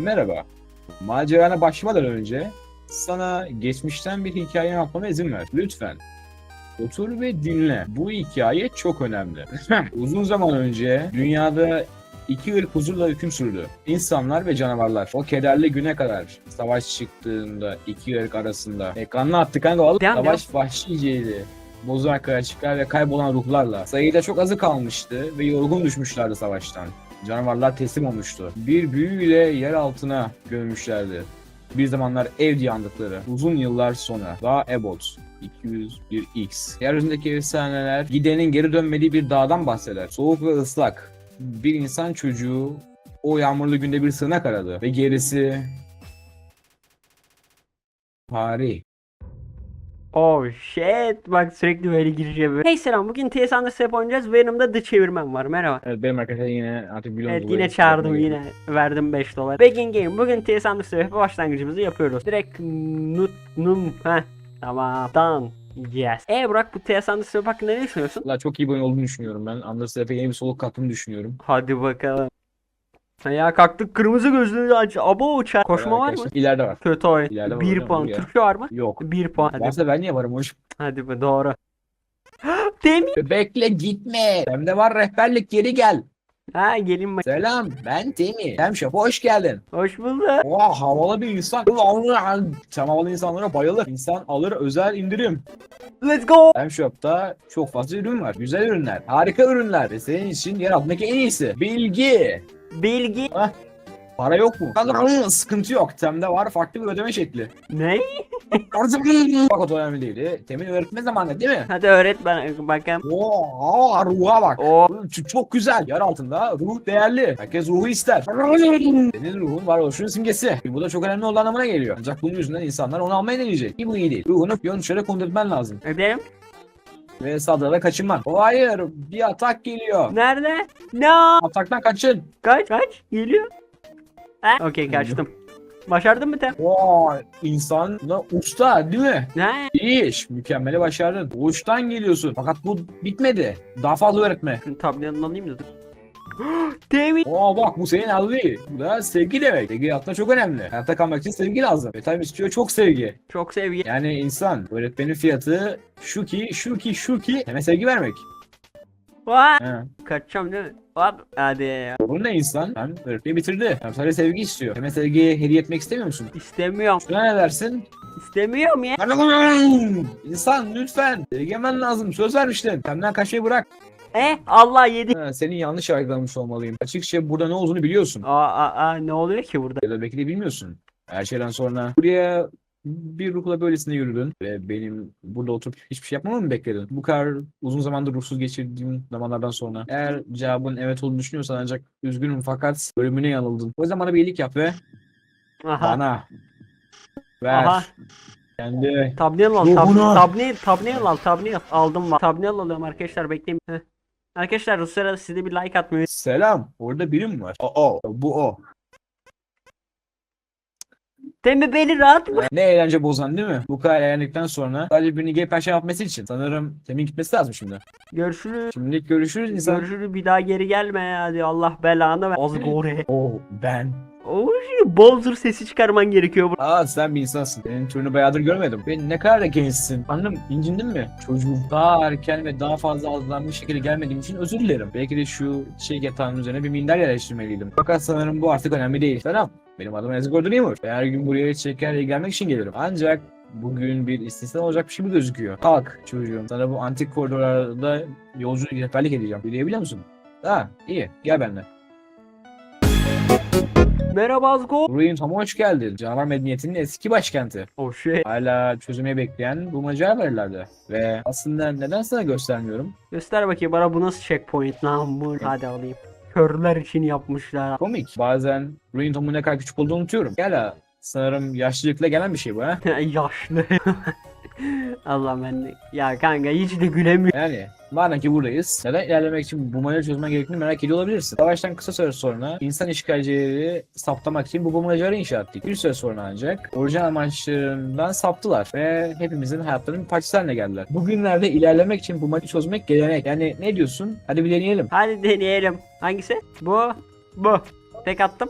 Merhaba. Macerana başlamadan önce sana geçmişten bir hikaye anlatmama izin ver. Lütfen. Otur ve dinle. Bu hikaye çok önemli. Uzun zaman önce dünyada iki ırk huzurla hüküm sürdü. İnsanlar ve canavarlar. O kederli güne kadar savaş çıktığında iki ırk arasında. Ekranına attı kanka oğlum. Savaş vahşiceydi. Bozak açıklar ve kaybolan ruhlarla. Sayıda çok azı kalmıştı ve yorgun düşmüşlerdi savaştan. Canavarlar teslim olmuştu. Bir büyüyle yer altına gömmüşlerdi. Bir zamanlar ev diye andıkları. Uzun yıllar sonra daha Ebot 201X. Yeryüzündeki efsaneler gidenin geri dönmediği bir dağdan bahseder. Soğuk ve ıslak. Bir insan çocuğu o yağmurlu günde bir sığınak aradı. Ve gerisi... Tarih. Oh shit. Bak sürekli böyle gireceğim. Hey selam. Bugün TS Understep oynayacağız. Ve yanımda The Çevirmen var. Merhaba. Evet benim arkadaşlar yine artık biliyorsunuz. Evet yine çağırdım yine. Verdim 5 dolar. Begin Game. Bugün TS Understep'e başlangıcımızı yapıyoruz. Direkt nut num. Heh. Tamam. Done. Yes. E Burak bu TS Understep hakkında ne düşünüyorsun? Valla çok iyi bir oyun olduğunu düşünüyorum ben. Understep'e yeni bir soluk kattığını düşünüyorum. Hadi bakalım. Ya kalktık kırmızı gözlü aç. Abo uçar. Koşma var mı? İleride var. Kötü oyun. İleride var 1 hocam, puan. ya. Türkçe var mı? Yok. 1 puan. Hadi, Varsa ben niye varım hoş? hadi be doğru. Temi. Bekle gitme. Bende var rehberlik geri gel. Ha gelin bak. Selam ben Temi. Hem şafa hoş geldin. Hoş bulduk. Oha havalı bir insan. Sen havalı insanlara bayılır. İnsan alır özel indirim. Let's go. Hem Shop'ta çok fazla ürün var. Güzel ürünler. Harika ürünler. Ve senin için yer altındaki en iyisi. Bilgi. Bilgi. Para yok mu? Sıkıntı yok. Temde var farklı bir ödeme şekli. Ne? Bak o da önemli değil. Temin öğretme zamanı değil mi? Hadi öğret bana bakalım. Oo, ruha bak. O Ç- Çok güzel. Yer altında ruh değerli. Herkes ruhu ister. Senin ruhun varoluşunun simgesi. Bu da çok önemli olduğu anlamına geliyor. Ancak bunun yüzünden insanlar onu almaya deneyecek. Ki bu iyi değil. Ruhunu yön şöyle kondurtman lazım. öderim. Ve saldırıda kaçınman. O hayır. Bir atak geliyor. Nerede? No. Ataktan kaçın. Kaç? Kaç? Geliyor. Ha? Okey kaçtım. Başardın mı Tem? Oo, insan da usta değil mi? Ne? İyi iş. Mükemmeli başardın. Uçtan geliyorsun. Fakat bu bitmedi. Daha fazla öğretme. Tabletten alayım da dur. Temi. Oo bak bu senin adı değil. Bu da sevgi demek. Sevgi hayatta çok önemli. Hayatta kalmak için sevgi lazım. Ve tabii istiyor çok sevgi. Çok sevgi. Yani insan öğretmenin fiyatı şu ki şu ki şu ki hemen sevgi vermek. Vay. He. Kaçacağım değil mi? Hop. Hadi ya. Sorun ne insan? Hem öğretmeni bitirdi. Hem sadece sevgi istiyor. Hemen sevgiye hediye etmek istemiyor musun? İstemiyorum. Şuna ne dersin? İstemiyorum ya. İnsan lütfen. Sevgi lazım. Söz vermiştin. Senden kaçmayı bırak. E Allah yedi. Ha, senin yanlış yargılamış olmalıyım. Açıkça burada ne olduğunu biliyorsun. Aa, aa, aa, ne oluyor ki burada? Ya da belki de bilmiyorsun. Her şeyden sonra buraya bir ruhla böylesine yürüdün ve benim burada oturup hiçbir şey yapmamı mı bekledin? Bu kadar uzun zamandır ruhsuz geçirdiğim zamanlardan sonra. Eğer cevabın evet olduğunu düşünüyorsan ancak üzgünüm fakat bölümüne yanıldın. O zaman bana bir iyilik yap ve Aha. bana ver. Aha. Kendi Thumbnail al. Tab thumbnail, thumbnail al. Thumbnail. Aldım var. Thumbnail alıyorum arkadaşlar bekleyin. Heh. Arkadaşlar bu sırada siz de bir like atmayı selam. Orada birim var. O, o. Bu o. Temi beni rahat mı? Ne eğlence bozan değil mi? Bu kadar eğlendikten sonra sadece birini gelip her şey yapması için. Sanırım temin gitmesi lazım şimdi. Görüşürüz. Şimdilik görüşürüz insan. Görüşürüz bir daha geri gelme ya hadi Allah belanı ver. Ozgore. Oh ben. Bowser sesi çıkarman gerekiyor. Aa sen bir insansın. Senin türünü bayağıdır görmedim. Ve ne kadar da gençsin. Annem incindin mi? Çocuğum daha erken ve daha fazla hazırlanmış şekilde gelmediğim için özür dilerim. Belki de şu şey yatağının üzerine bir minder yerleştirmeliydim. Fakat sanırım bu artık önemli değil. Selam. Benim adım Dreamer. Ve her gün buraya çekerle gelmek için gelirim. Ancak bugün bir istisna olacak bir şey mi gözüküyor? Kalk çocuğum. Sana bu antik koridorlarda yolculuk rehberlik edeceğim. Yürüyebiliyor musun? Ha iyi. Gel benimle. Merhaba Azgo. Ruin Tom'a hoş geldin. Canavar medeniyetinin eski başkenti. Oh shit. Hala çözüme bekleyen bu verirlerdi. Ve aslında neden sana göstermiyorum? Göster bakayım bana bu nasıl checkpoint bu. Hadi alayım. Körler için yapmışlar. Komik. Bazen Ruin Tom'un ne kadar küçük olduğunu unutuyorum. Gel ha. Sanırım yaşlılıkla gelen bir şey bu ha. Yaşlı. Allah ben de. Ya kanka hiç de gülemiyorum. Yani madem ki buradayız. Neden ilerlemek için bu macera çözmen gerektiğini merak ediyor olabilirsin. Savaştan kısa süre sonra insan işgalcileri saptamak için bu bulmacaları inşa ettik. Bir süre sonra ancak orijinal amaçlarından saptılar ve hepimizin hayatlarının parçası haline geldiler. Bugünlerde ilerlemek için bu maçı çözmek gelenek. Yani ne diyorsun? Hadi bir deneyelim. Hadi deneyelim. Hangisi? Bu. Bu. Tek attım.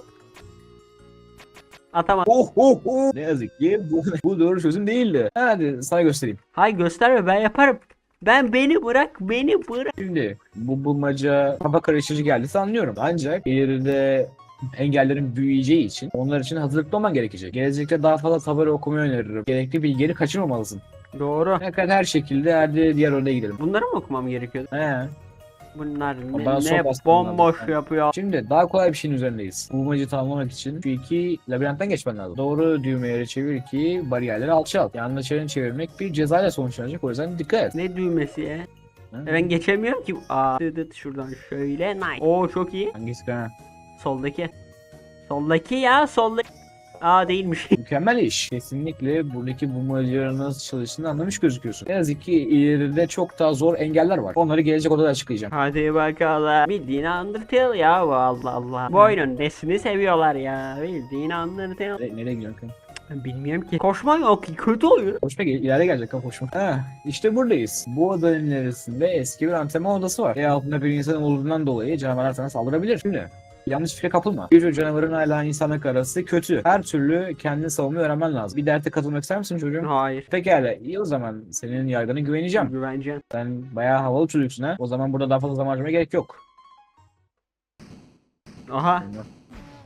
Atamadım. Oh oh oh. Ne yazık ki bu, bu doğru çözüm değildi. Hadi sana göstereyim. Hay gösterme ben yaparım. Ben beni bırak beni bırak. Şimdi bu bulmaca kafa karıştırıcı geldiyse anlıyorum. Ancak ileride engellerin büyüyeceği için onlar için hazırlıklı olman gerekecek. Gelecekte daha fazla tabela okumayı öneririm. Gerekli bilgileri kaçırmamalısın. Doğru. Fakat her şekilde hadi diğer örneğe gidelim. Bunları mı okumam gerekiyordu? He. Bunlar ne, Bana ne baskı bomboş bunlar. yapıyor. Şimdi daha kolay bir şeyin üzerindeyiz. Bulmacı tamamlamak için şu iki labirentten geçmen lazım. Doğru düğmeleri çevir ki bariyerleri alçalt. Yanlış yerini çevirmek bir cezayla sonuçlanacak. O yüzden dikkat et. Ne düğmesi ya? Hı? E Ben geçemiyorum ki. Aa, dıt dıt şuradan şöyle. Nice. Oo çok iyi. Hangisi kanka? Soldaki. Soldaki ya soldaki. Aa değilmiş. Mükemmel iş. Kesinlikle buradaki bulmacaların nasıl çalıştığını anlamış gözüküyorsun. Ne yazık ki ileride çok daha zor engeller var. Onları gelecek odada açıklayacağım. Hadi bakalım. Bildiğin Undertale ya bu Allah Allah. Bu oyunun nesini seviyorlar ya. Bildiğin Undertale. Nereye, nereye gidiyorsun kanka? Ben Bilmiyorum ki. Koşma yok ki kötü oyun. Koşma gel, ileride gelecek kanka koşma. Ha, işte buradayız. Bu odanın ilerisinde eski bir antrenman odası var. E altında bir insanın olduğundan dolayı canavarlar sana saldırabilir. Şimdi yanlış fikre kapılma. Bir canavarın hala insanlık arası kötü. Her türlü kendini savunmayı öğrenmen lazım. Bir derte katılmak ister misin çocuğum? Hayır. Pekala iyi o zaman senin yargına güveneceğim. Güveneceğim. Sen bayağı havalı çocuksun ha. O zaman burada daha fazla zaman harcamaya gerek yok. Aha.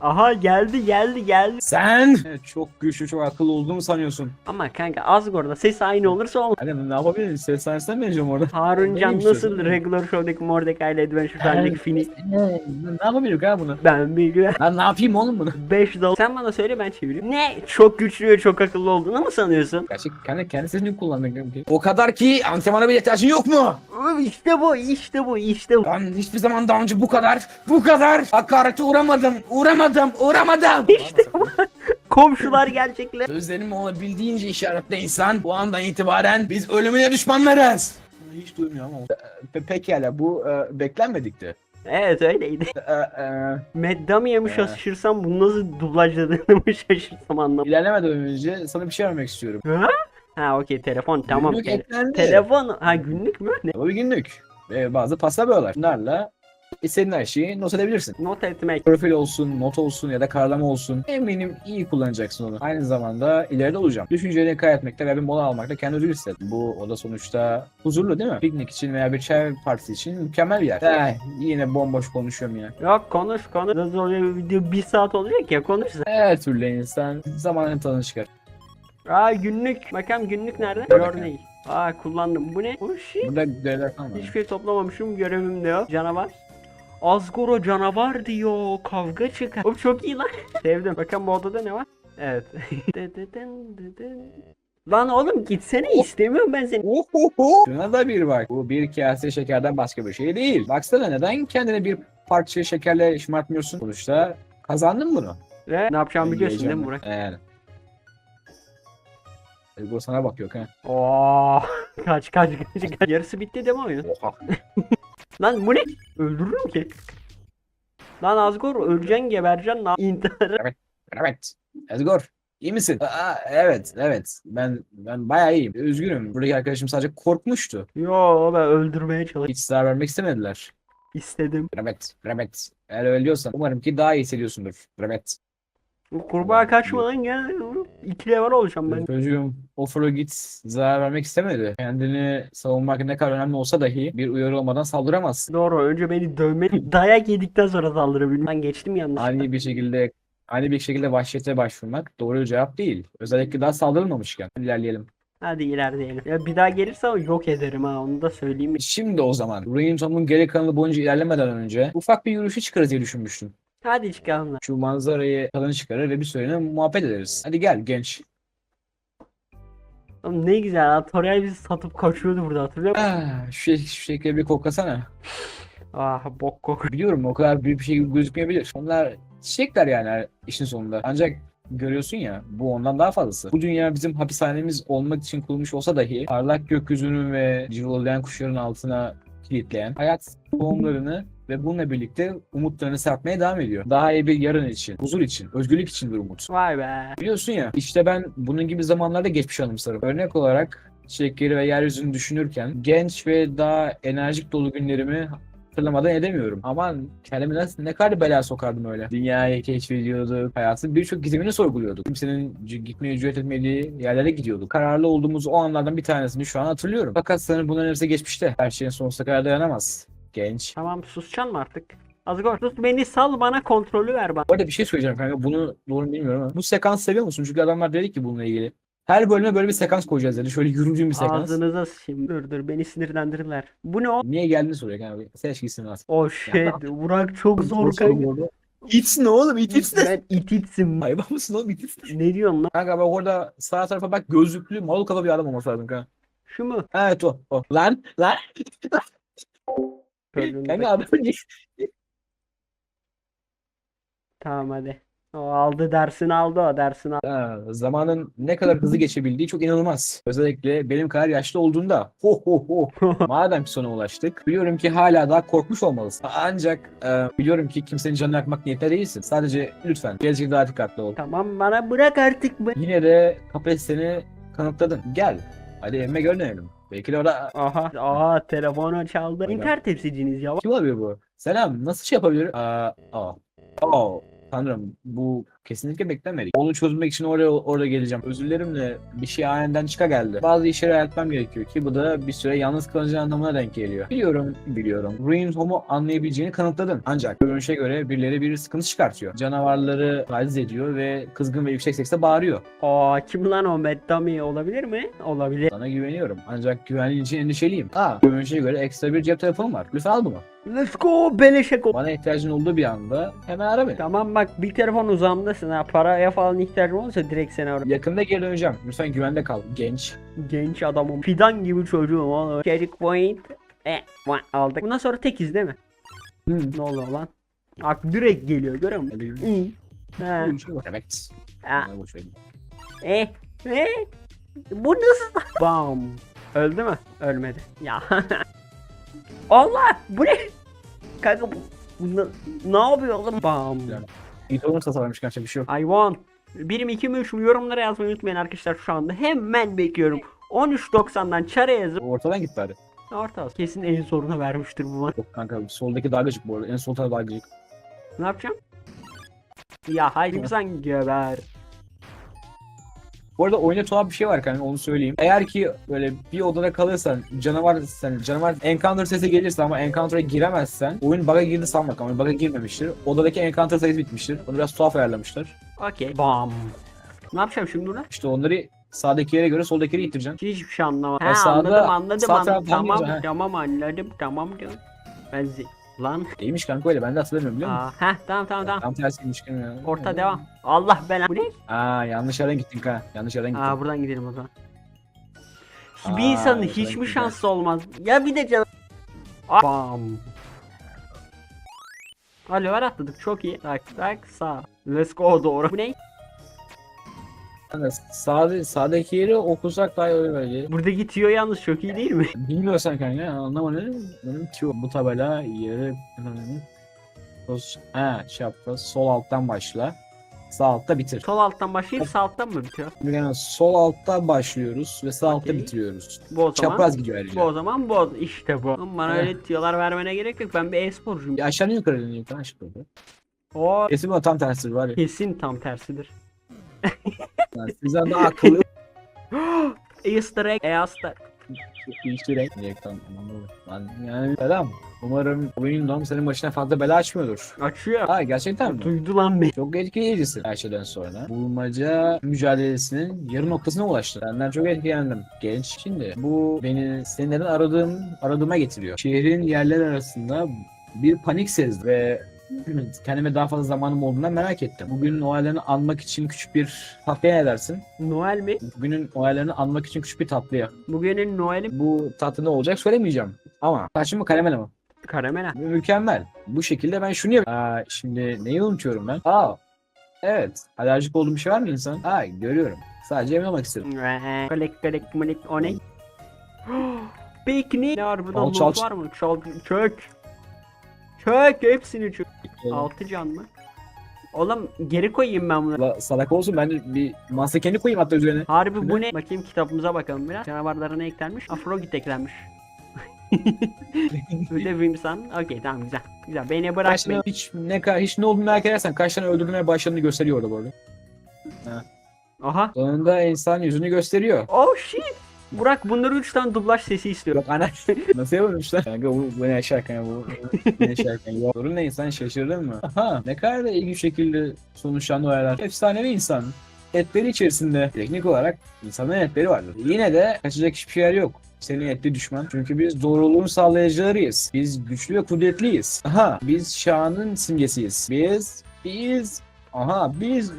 Aha geldi geldi geldi. Sen çok güçlü çok akıllı olduğumu sanıyorsun. Ama kanka Asgor'da ses aynı olursa olmaz. Hani ne yapabiliriz? Ses sahnesine mi vereceğim orada? Harun Can Neymiş nasıl? Regular Show'daki Mordecai ile Adventure Time'daki Fini. Ne, ne yapabilirim ha bunu? Ben bilgiler. Ben ne yapayım oğlum bunu? 5 dolar. Sen bana söyle ben çevireyim. Ne? Çok güçlü ve çok akıllı olduğunu mu sanıyorsun? Gerçek kendi, kendi sesini kullandın kanki. O kadar ki antrenmana bir ihtiyacın yok mu? İşte bu, işte bu, işte bu. Ben hiçbir zaman daha önce bu kadar, bu kadar hakarete uğramadım, uğramadım, uğramadım. İşte bu. Komşular gerçekler. Sözlerimi olabildiğince işaretle insan, bu andan itibaren biz ölümüne düşmanlarız. Hiç duymuyorum ama. Pe pekala bu e, beklenmedikti. Evet öyleydi. E, e, Meddamiye mi Ee. şaşırsam bunu nasıl dublajladığını mı şaşırsam anlamadım. ilerlemeden önce sana bir şey vermek istiyorum. Ha? Ha okey telefon tamam. Günlük Tele- eklendi. telefon ha günlük mü? Ne? Bu bir günlük. Ve bazı pasta boyalar. Bunlarla istediğin her şeyi not edebilirsin. Not etmek. Profil olsun, not olsun ya da karalama olsun. Eminim iyi kullanacaksın onu. Aynı zamanda ileride olacağım. Düşüncelerini kaydetmekte ve bir mola almakta kendi ödül hisset. Bu oda sonuçta huzurlu değil mi? Piknik için veya bir çay partisi için mükemmel bir yer. Eh, yine bomboş konuşuyorum ya. Yok konuş konuş. Nasıl oluyor video bir saat olacak ya konuş. Her türlü insan zamanın tadını çıkar. Aa günlük. Bakalım günlük nerede? Örneği. Aa kullandım. Bu ne? Bu şey. Burada görevler var. Hiçbir şey toplamamışım. Görevim ne o? Canavar. Asgoro canavar diyor. Kavga çıkar. Oğlum çok iyi lan. Sevdim. Bakın bu odada ne var? Evet. Lan oğlum gitsene istemiyorum ben seni. Ohoho. Şuna da bir bak. Bu bir kase şekerden başka bir şey değil. Baksana neden kendine bir parça şekerle şımartmıyorsun? Sonuçta kazandın bunu. Ve ne yapacağımı biliyorsun değil mi. Burak? Yani. E, Bu sana bakıyor ha. Oo, kaç kaç kaç kaç. Yarısı bitti değil mi oyun? Oha. Lan bu ne? Öldürürüm ki. Lan Asgor öleceksin gebereceksin lan. İntihar. Evet. Ezgor. iyi misin? Aa, evet, evet. Ben ben bayağı iyiyim. Üzgünüm. Buradaki arkadaşım sadece korkmuştu. Yo ben öldürmeye çalıştım. Hiç zarar vermek istemediler. İstedim. Evet, evet. Eğer öyle diyorsan umarım ki daha iyi hissediyorsundur. Evet. Kurbağa kaçma lan gel. İki level olacağım ben. Çocuğum Ofro git zarar vermek istemedi. Kendini savunmak ne kadar önemli olsa dahi bir uyarı olmadan saldıramazsın. Doğru önce beni dövme dayak yedikten sonra saldırabilirim. Ben geçtim yanlış. Ani bir şekilde ani bir şekilde vahşete başvurmak doğru cevap değil. Özellikle daha saldırılmamışken. İlerleyelim. Hadi ilerleyelim. Ya bir daha gelirse yok ederim ha onu da söyleyeyim. Şimdi o zaman Ruin Tom'un geri kanalı boyunca ilerlemeden önce ufak bir yürüyüşü çıkarız diye düşünmüştüm. Hadi çıkalım. Şu manzarayı tadını çıkarır ve bir süreliğine muhabbet ederiz. Hadi gel genç. Oğlum ne güzel ha. Toriel bizi satıp kaçıyordu burada hatırlıyor musun? Ah, şu, şu şekeri bir koklasana. Ah bok kok. Biliyorum o kadar büyük bir şey gibi gözükmeyebilir. Onlar çiçekler yani işin sonunda. Ancak görüyorsun ya bu ondan daha fazlası. Bu dünya bizim hapishanemiz olmak için kurulmuş olsa dahi parlak gökyüzünün ve cıvıldayan kuşların altına kilitleyen hayat tohumlarını ve bununla birlikte umutlarını serpmeye devam ediyor. Daha iyi bir yarın için, huzur için, özgürlük için bir umut. Vay be. Biliyorsun ya işte ben bunun gibi zamanlarda geçmiş anımsarım. Örnek olarak çiçekleri ve yeryüzünü düşünürken genç ve daha enerjik dolu günlerimi hatırlamadan edemiyorum. Aman kendimi nasıl ne kadar bela sokardım öyle. Dünyayı keşfediyorduk. Hayatın birçok gizemini sorguluyorduk. Kimsenin gitmeye cüret etmediği yerlere gidiyorduk. Kararlı olduğumuz o anlardan bir tanesini şu an hatırlıyorum. Fakat sanırım bunların hepsi geçmişte. Her şeyin sonsuza kadar dayanamaz. Genç. Tamam susacaksın mı artık? Azgor sus beni sal bana kontrolü ver bana. Bu arada bir şey söyleyeceğim kanka. Bunu doğru bilmiyorum ama. Bu sekans seviyor musun? Çünkü adamlar dedi ki bununla ilgili. Her bölüme böyle bir sekans koyacağız dedi. Şöyle yürüdüğüm bir sekans. Ağzınıza dur beni sinirlendirirler. Bu ne o? Niye geldiğini soruyor kanka. Seç gitsin aslında. O şey Burak çok zor kanka. İtsin oğlum ititsin. Ben ititsim. Hayvan mısın oğlum ititsin. Ne diyorsun lan? Kanka bak orada sağ tarafa bak gözlüklü mal kafa bir adam olması lazım kanka. Şu mu? Evet o. o. Lan lan. Kanka adam Tamam hadi. O aldı dersini aldı o dersini aldı. Ha, zamanın ne kadar hızlı geçebildiği çok inanılmaz. Özellikle benim kadar yaşlı olduğunda. Ho ho ho. Madem ki sona ulaştık. Biliyorum ki hala daha korkmuş olmalısın. Ancak e, biliyorum ki kimsenin canını yakmak niyetinde değilsin. Sadece lütfen gelecekte daha dikkatli ol. tamam bana bırak artık bu. Yine de kapasiteni kanıtladın. Gel. Hadi evime görünelim. Belki de orada... Aha. Aha telefonu çaldı. İnternet tepsiciniz ya. Kim olabilir bu? Selam. Nasıl şey yapabilirim? Aa, aa. Aa. Tanrım bu kesinlikle beklemedik. Onu çözmek için oraya oraya geleceğim. Özür dilerim de bir şey aniden çıka geldi. Bazı işleri halletmem gerekiyor ki bu da bir süre yalnız kalacağın anlamına denk geliyor. Biliyorum, biliyorum. Ruin Home'u anlayabileceğini kanıtladın. Ancak görünüşe göre birileri bir sıkıntı çıkartıyor. Canavarları taciz ediyor ve kızgın ve yüksek sesle bağırıyor. Aa kim lan o Mad Dummy olabilir mi? Olabilir. Sana güveniyorum. Ancak güvenliğin için endişeliyim. Aa, görünüşe göre ekstra bir cep telefonum var. Lütfen al bunu. Let's go beleşe ko. Bana ihtiyacın olduğu bir anda hemen ara beni. Tamam bak bir telefon uzağımdasın ha. Paraya falan ihtiyacın olursa direkt seni ararım. Yakında geri döneceğim. Lütfen güvende kal. Genç. Genç adamım. Fidan gibi çocuğum oğlum. Çelik point. E, aldık. Bundan sonra tekiz değil mi? Ne oluyor lan? Bak direkt geliyor görüyor musun? Ha. Evet. Ha. Eh. Eh. Bu nasıl? Bam. Öldü mü? Ölmedi. Ya. Allah! Bu ne? Kanka bu, bu ne, ne yapıyor oğlum? Bam. İyi olursa sarmış gerçekten bir şey yok. I want. 1 2 3 yorumlara yazmayı unutmayın arkadaşlar şu anda. Hemen bekliyorum. 13.90'dan çare yazıp Ortadan git bari. orta. Kesin en soruna vermiştir bu bana. Yok kanka soldaki daha gıcık bu arada. En sol taraf daha gıcık. Ne yapacağım? Ya haydi sen geber. Bu arada oyunda tuhaf bir şey var kanka onu söyleyeyim. Eğer ki böyle bir odada kalırsan canavar sen canavar encounter sesi gelirse ama encounter'a giremezsen oyun bug'a girdi sanmak ama bug'a girmemiştir. Odadaki encounter sayısı bitmiştir. Onu biraz tuhaf ayarlamışlar. Okey. Bam. Ne yapacağım şimdi bunu? İşte onları sağdakilere göre soldakilere ittireceksin. Hiçbir şey anlamadım. Ha, sağda- anladım anladım sağ anladım. Tamam tamam anladım tamam diyorum. Ben Lan. Değilmiş kanka öyle ben de hatırlamıyorum biliyor musun? Aa, heh tamam tamam tamam. Tam tersiymiş kanka. Orta devam. Allah bela. Bu ne? Aa yanlış yerden gittin kanka. Yanlış yerden gittin. Aa buradan gidelim o zaman. Aa, bir insanın hiç mi şansı olmaz? Ya bir de can... Bam. Alo var atladık çok iyi. Tak tak sağ. Let's go doğru. Bu ne? Kanka sağda, sağdaki yeri okusak daha iyi olur böyle. Burada gidiyor yalnız çok iyi değil mi? Bilmiyorsan kanka anlamadım. Benim tüyo. Bu tabela yeri... Ha şey yaptı. Sol alttan başla. Sağ altta bitir. Sol alttan başlayıp sağ alttan mı bitiyor? Yani sol alttan başlıyoruz ve sağ altta Okey. bitiriyoruz. Bu o zaman. Çapraz gidiyor Bu ayrıca. o zaman bu işte bu. Oğlum Bana öyle tiyolar vermene gerek yok. Ben bir e-sporcuyum. Aşağı yukarı dönüyor kanka şimdi. O Kesin o tam tersi var ya. kesin tam tersidir. Yani sizden daha akıllı. Easter egg, Easter. Direkt tamam anladım. Ben yani selam. Umarım oyun dom senin başına fazla bela açmıyordur. Açıyor. Ha gerçekten mi? Duydu lan beni. Çok etkileyicisin her şeyden sonra. Bulmaca mücadelesinin yarı noktasına ulaştı. Senden çok etkilendim. Genç. Şimdi bu beni senin neden aradığım, aradığıma getiriyor. Şehrin yerler arasında bir panik sezdim ve kendime daha fazla zamanım olduğundan merak ettim. Bugünün olaylarını anmak için küçük bir tatlıya ne dersin? Noel mi? Bugünün olaylarını anmak için küçük bir tatlıya. Bugünün Noel'i Bu tatlı ne olacak söylemeyeceğim. Ama saçım mı karamel mi? karamela. Mükemmel. Bu şekilde ben şunu yapıyorum. Aa, şimdi neyi unutuyorum ben? Aa, evet. Alerjik olduğum bir şey var mı insan? Aa, görüyorum. Sadece emin olmak istedim. Kolek kolek molik o ne? Piknik. Ne var burada Al, loot çal- var mı? Çal çök. Çök hepsini çök. Altı can mı? Oğlum geri koyayım ben bunu. La, salak olsun ben de bir mansekeni koyayım hatta üzerine. Harbi bu ne? Bakayım kitabımıza bakalım biraz. Canavarlarına eklenmiş. Afrogit eklenmiş. Ödev insan. Okey tamam güzel. Güzel. Beni Kaç bırakmayın. tane hiç ne kadar hiç ne olduğunu merak edersen kaç tane öldürmeye başladığını gösteriyor orada bu arada. Aha. Sonunda insan yüzünü gösteriyor. Oh shit. Burak bunları 3 tane dublaj sesi istiyorum. Yok ana nasıl yapılmışlar? Kanka bu, ne yaşarken bu bu ne yaşarken yok. Sorun ne insan şaşırdın mı? Aha ne kadar da ilginç şekilde sonuçlandı olaylar. Efsanevi insan. Etleri içerisinde teknik olarak insanın etleri vardır. Yine de kaçacak hiçbir yer yok. Senin etli düşman. Çünkü biz doğruluğun sağlayıcılarıyız. Biz güçlü ve kudretliyiz. Aha biz şanın simgesiyiz. Biz biz aha biz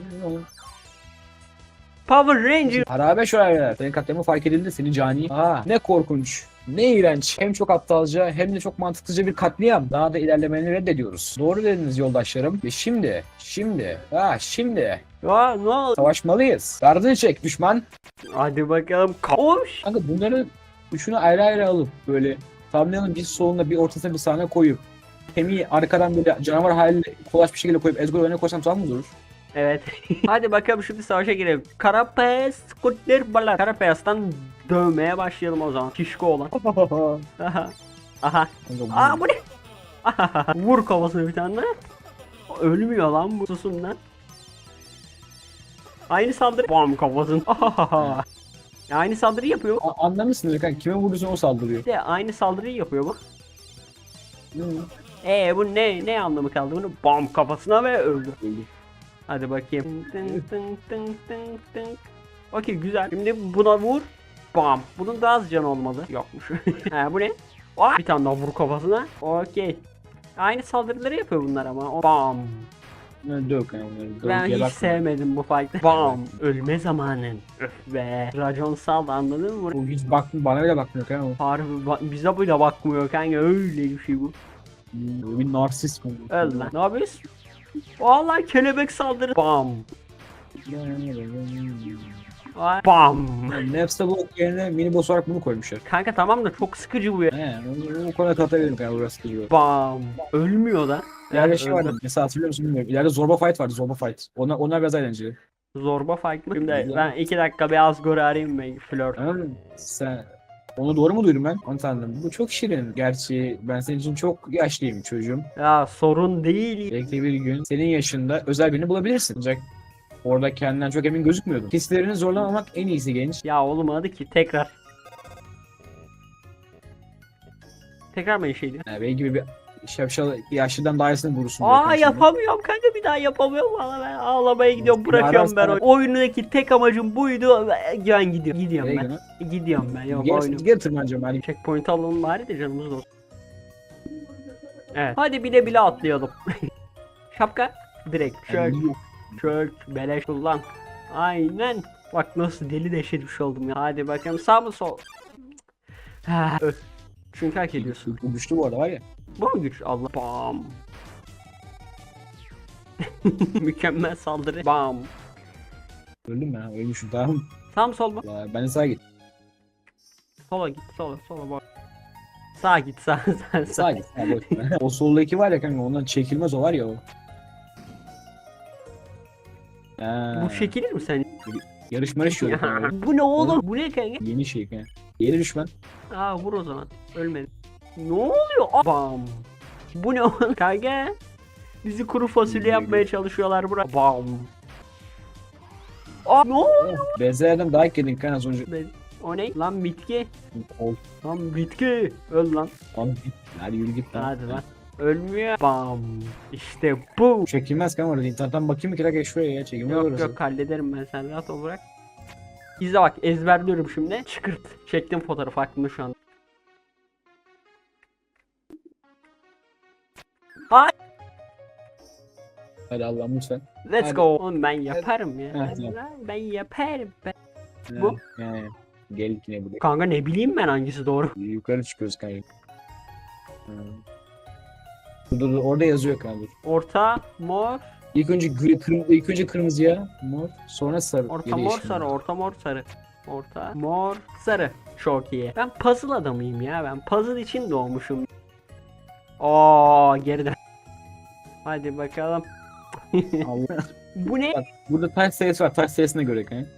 Power Ranger. Harabe şövalyeler. Senin katliamı fark edildi seni cani. Aa ne korkunç. Ne iğrenç. Hem çok aptalca hem de çok mantıksızca bir katliam. Daha da ilerlemeni reddediyoruz. Doğru dediniz yoldaşlarım. Ve şimdi, şimdi, ha şimdi Aa, ne oldu? savaşmalıyız. Gardını çek düşman. Hadi bakalım. Koş. Kanka bunları üçünü ayrı ayrı alıp böyle thumbnail'ın bir soluna bir ortasına bir sahne koyup kemiği arkadan böyle canavar halinde kolaj bir şekilde koyup Ezgo'yu önüne koysam tamam mı olur? Evet. Hadi bakalım şimdi savaşa girelim. Karapes, Kutler, Balar. Karapes'ten dövmeye başlayalım o zaman. Şişko olan. Aha. Aha. Aa bu ne? Vur kafasına bir tane. Ölmüyor lan bu susun lan. Aynı saldırı. Bam kafasın. Ahaha. Ya aynı saldırı yapıyor. A- anlamışsınız kanka kime vurursa o saldırıyor. De aynı saldırıyı yapıyor bu. Ee bu ne ne anlamı kaldı bunu? Bam kafasına ve öldü. Hadi bakayım. Tın tın tın tın tın. Okey güzel. Şimdi buna vur. Bam. Bunun daha az canı olmalı. Yokmuş. ha bu ne? Aa, bir tane daha vur kafasına. Okey. Aynı saldırıları yapıyor bunlar ama. Bam. Dök Ben hiç sevmedim bu fight'ı. Bam. Ölme zamanın. Öf be. Raconsal anladın mı? Bu hiç bak bana bile bakmıyor kanka. Harbi ba- bize bile bakmıyor kanka öyle bir şey bu. Bu Bir narsist mi? Öl lan. Ne yapıyorsun? Vallahi kelebek saldırı. Bam. Ay. Bam. Nefs'te bu yerine mini boss olarak bunu koymuşlar. Kanka tamam da çok sıkıcı bu ya. He, o, o konuda katabilirim kanka burası sıkıcı. Bam. Ölmüyor da. İleride Evet, şey vardı. Mesela hatırlıyor musun bilmiyorum. İleride Zorba Fight vardı. Zorba Fight. Onlar, onlar biraz eğlenceli. Zorba fight mı? Şimdi ben iki dakika bir Asgore arayayım ben flört. Mı? Sen onu doğru mu duydum ben? Onu tanıdım. Bu çok şirin. Gerçi ben senin için çok yaşlıyım çocuğum. Ya sorun değil. Belki bir gün senin yaşında özel birini bulabilirsin. Ancak orada kendinden çok emin gözükmüyordun. Hislerini zorlamamak en iyisi genç. Ya olmadı ki tekrar. Tekrar mı şeydi? Benim gibi bir şapşal yaşlıdan daha iyisini bulursun. Aa yapamıyorum kanka bir daha yapamıyorum valla ben ağlamaya gidiyorum bırakıyorum ben oyunu. Oyundaki tek amacım buydu ben gidiyorum gidiyorum Nereye ben gidiyorsun? gidiyorum ben yok Geri, oyunu. geri tırmanacağım hani. Checkpoint alalım bari de canımız olsun. Evet hadi bile bile atlayalım. Şapka direkt çök Yani çök beleş kullan. Aynen. Bak nasıl deli şey oldum ya. Hadi bakalım sağ mı sol? Çünkü hak ediyorsun. Güçlü bu arada var ya. Bu mu güç? Allah. Bam. Mükemmel saldırı. Bam. Öldüm ben. Ölmüşüm tamam. Mı sol mu? Ya, ben de sağa git. Sola git sola sola bak. Sağa git sağ sağ Sağa sağ. git. Boş ver. o soldaki var ya kanka ondan çekilmez o var ya o. Ha, Bu çekilir mi sen? Yarış marış yok. Bu ne oğlum? Bu ne kanka? Yeni şey kanka. Yeni düşman. Aa vur o zaman. Ölmedi. Ne oluyor? Bam. Bu ne oğlum? Kanka. Bizi kuru fasulye yapmaya çalışıyorlar bura. Bam. Aa ne oluyor? Benzerlerden daha ilk yedin kanka az önce. Ben- O ne? Lan bitki. Kol. Lan bitki. Öl lan. Lan git. Hadi yürü git lan. Hadi lan. Ölmüyor. Bam. İşte bu. Çekilmez orada. İnternetten bakayım bir kere şuraya ya. Çekilmez Yok orası. yok hallederim ben sen rahat ol bırak. İzle bak ezberliyorum şimdi. Çıkırt. Çektim fotoğrafı aklımda şu an. Hadi Allah'ım lütfen. Let's Hadi. go. Oğlum ben yaparım ya. Evet. Ben yaparım. Ben. Ha, Bu? Yani. Gel yine buraya. Kanka ne bileyim ben hangisi doğru. Yukarı çıkıyoruz kanka. Dur dur dur, orada yazıyor kanka dur. Orta mor. İlk önce gri, kırmızı, ilk önce kırmızıya, mor, sonra sarı. Orta mor sarı. Orta mor sarı. Orta mor sarı. Çok iyi. Ben puzzle adamıyım ya. Ben puzzle için doğmuşum. Oo geriden. Hadi bakalım. Allah. Bu ne? Bak, burada taş sayısı var. Taş sayısına göre kanka.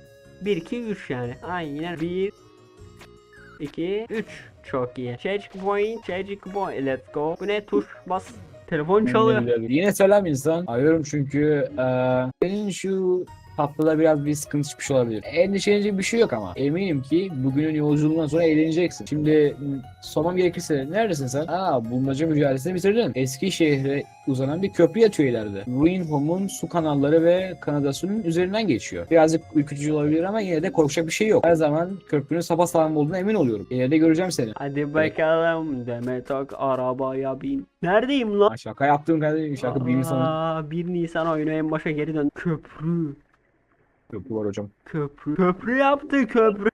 1 2 3 yani. Aynen 1 2 3 Çok iyi. Checkpoint, checkpoint. Let's go. Bu ne tuş? Bas. Telefon çalıyor. Yine selam insan. Arıyorum çünkü eee senin şu tatlıda biraz bir sıkıntı çıkmış olabilir. Endişelenecek bir şey yok ama. Eminim ki bugünün yolculuğundan sonra eğleneceksin. Şimdi sormam gerekirse neredesin sen? Aa bulmaca mücadelesini bitirdin. Eskişehir'e uzanan bir köprü yatıyor ileride. Ruin Home'un su kanalları ve kanalizasyonun üzerinden geçiyor. Birazcık ürkütücü olabilir ama yine de korkacak bir şey yok. Her zaman köprünün sapasağlam olduğuna emin oluyorum. İleride göreceğim seni. Hadi bakalım Demet Ak arabaya bin. Neredeyim lan? Ha, Şaka yaptım kardeşim. Şaka bir insan. Aa, 1 Nisan oyunu en başa geri dön. Köprü. Köprü var hocam. Köprü. Köprü yaptı köprü.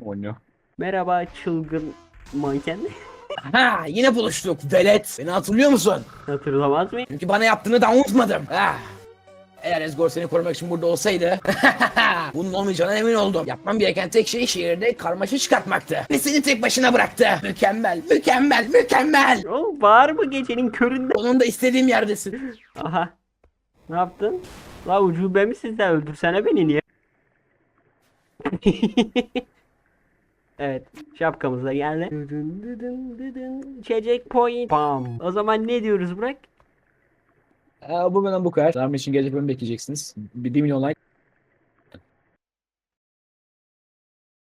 Oynuyor. Merhaba çılgın manken. Ha yine buluştuk velet. Beni hatırlıyor musun? Hatırlamaz mıyım? Çünkü bana yaptığını da unutmadım. Ha. Eğer Ezgor seni korumak için burada olsaydı bunun olmayacağına emin oldum. Yapmam gereken tek şey şehirde karmaşa çıkartmaktı. Ve seni tek başına bıraktı. Mükemmel, mükemmel, mükemmel. Oğlum var mı gecenin köründe? Sonunda istediğim yerdesin. Aha. Ne yaptın? La ucube misin sen? Öldürsene beni niye? evet. Şapkamız da geldi. Dıdın dıdın dıdın. Çecek point. Bam. O zaman ne diyoruz Burak? Aa, bu benden bu kadar. Devamı için gelecek bölüm bekleyeceksiniz. Bir 1 milyon like